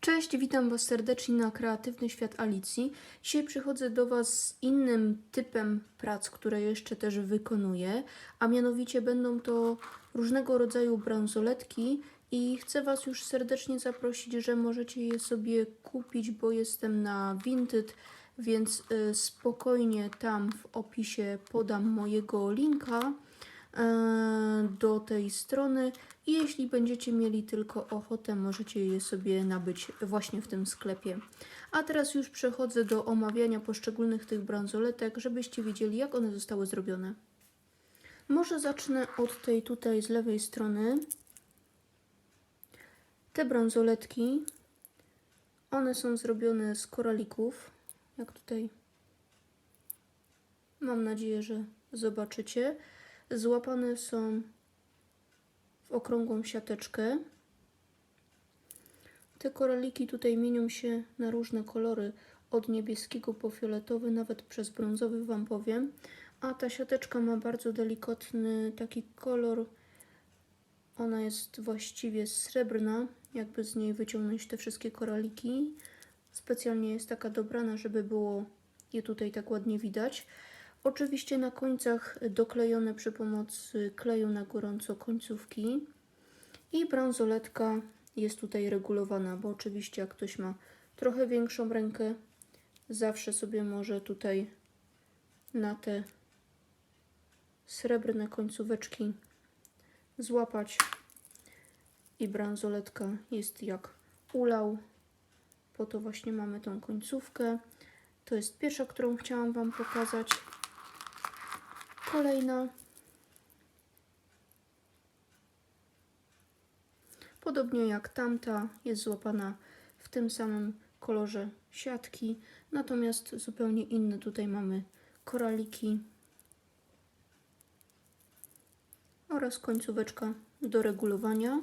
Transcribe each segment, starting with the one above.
Cześć, witam Was serdecznie na Kreatywny Świat Alicji. Dzisiaj przychodzę do Was z innym typem prac, które jeszcze też wykonuję, a mianowicie będą to różnego rodzaju bransoletki i chcę Was już serdecznie zaprosić, że możecie je sobie kupić, bo jestem na Vinted, więc y, spokojnie tam w opisie podam mojego linka e, do tej strony jeśli będziecie mieli tylko ochotę, możecie je sobie nabyć właśnie w tym sklepie. A teraz już przechodzę do omawiania poszczególnych tych bransoletek, żebyście wiedzieli jak one zostały zrobione. Może zacznę od tej tutaj z lewej strony. Te bransoletki, one są zrobione z koralików, jak tutaj mam nadzieję, że zobaczycie. Złapane są w okrągłą siateczkę. Te koraliki tutaj mienią się na różne kolory, od niebieskiego po fioletowy, nawet przez brązowy Wam powiem. A ta siateczka ma bardzo delikatny taki kolor. Ona jest właściwie srebrna, jakby z niej wyciągnąć te wszystkie koraliki. Specjalnie jest taka dobrana, żeby było je tutaj tak ładnie widać. Oczywiście na końcach doklejone przy pomocy kleju na gorąco końcówki. I bransoletka jest tutaj regulowana, bo oczywiście jak ktoś ma trochę większą rękę, zawsze sobie może tutaj na te srebrne końcóweczki złapać i bransoletka jest jak ulał. Po to właśnie mamy tą końcówkę. To jest pierwsza, którą chciałam Wam pokazać. Kolejna. Podobnie jak tamta jest złapana w tym samym kolorze siatki, natomiast zupełnie inne tutaj mamy koraliki oraz końcóweczka do regulowania.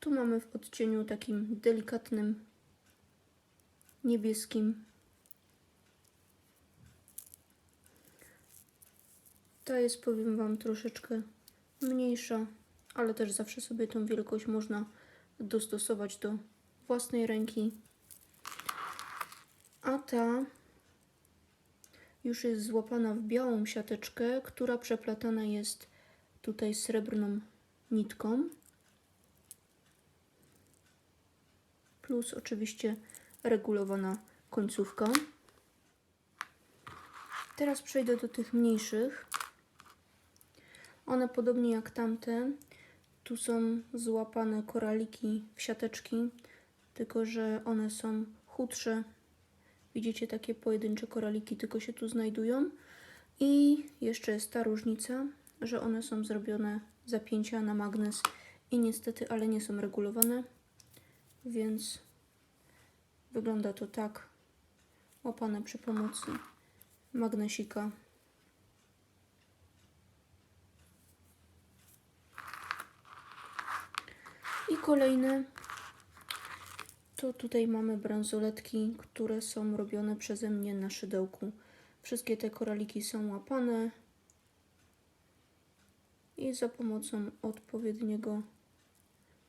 Tu mamy w odcieniu takim delikatnym niebieskim Ta jest, powiem Wam, troszeczkę mniejsza, ale też zawsze sobie tą wielkość można dostosować do własnej ręki. A ta już jest złapana w białą siateczkę, która przeplatana jest tutaj srebrną nitką. Plus oczywiście regulowana końcówka. Teraz przejdę do tych mniejszych. One podobnie jak tamte, tu są złapane koraliki w siateczki, tylko że one są chudsze. Widzicie, takie pojedyncze koraliki tylko się tu znajdują. I jeszcze jest ta różnica, że one są zrobione zapięcia na magnes i niestety, ale nie są regulowane, więc wygląda to tak, łapane przy pomocy magnesika. I kolejne to tutaj mamy bransoletki, które są robione przeze mnie na szydełku. Wszystkie te koraliki są łapane i za pomocą odpowiedniego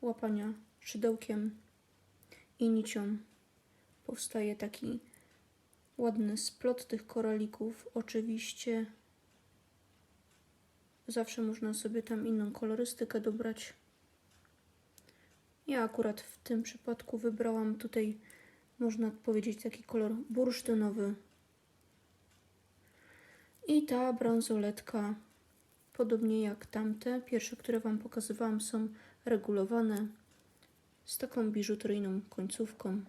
łapania szydełkiem i nicią powstaje taki ładny splot tych koralików. Oczywiście zawsze można sobie tam inną kolorystykę dobrać. Ja akurat w tym przypadku wybrałam tutaj, można powiedzieć, taki kolor bursztynowy. I ta bransoletka, podobnie jak tamte, pierwsze, które Wam pokazywałam, są regulowane z taką biżuteryjną końcówką.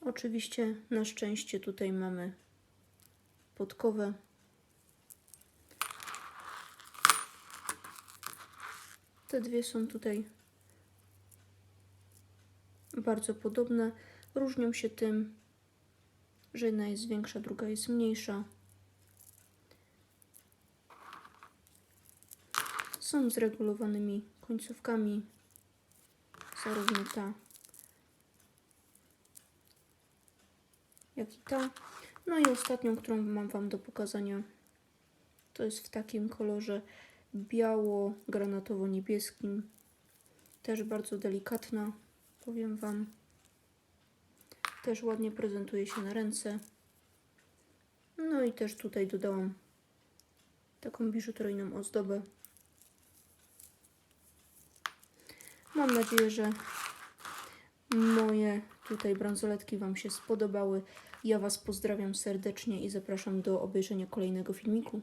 Oczywiście na szczęście tutaj mamy podkowę. Te dwie są tutaj bardzo podobne. Różnią się tym, że jedna jest większa, druga jest mniejsza. Są z regulowanymi końcówkami, zarówno ta, jak i ta. No i ostatnią, którą mam Wam do pokazania, to jest w takim kolorze biało-granatowo-niebieskim. Też bardzo delikatna, powiem Wam. Też ładnie prezentuje się na ręce. No i też tutaj dodałam taką biżuteryjną ozdobę. Mam nadzieję, że moje tutaj bransoletki Wam się spodobały. Ja Was pozdrawiam serdecznie i zapraszam do obejrzenia kolejnego filmiku.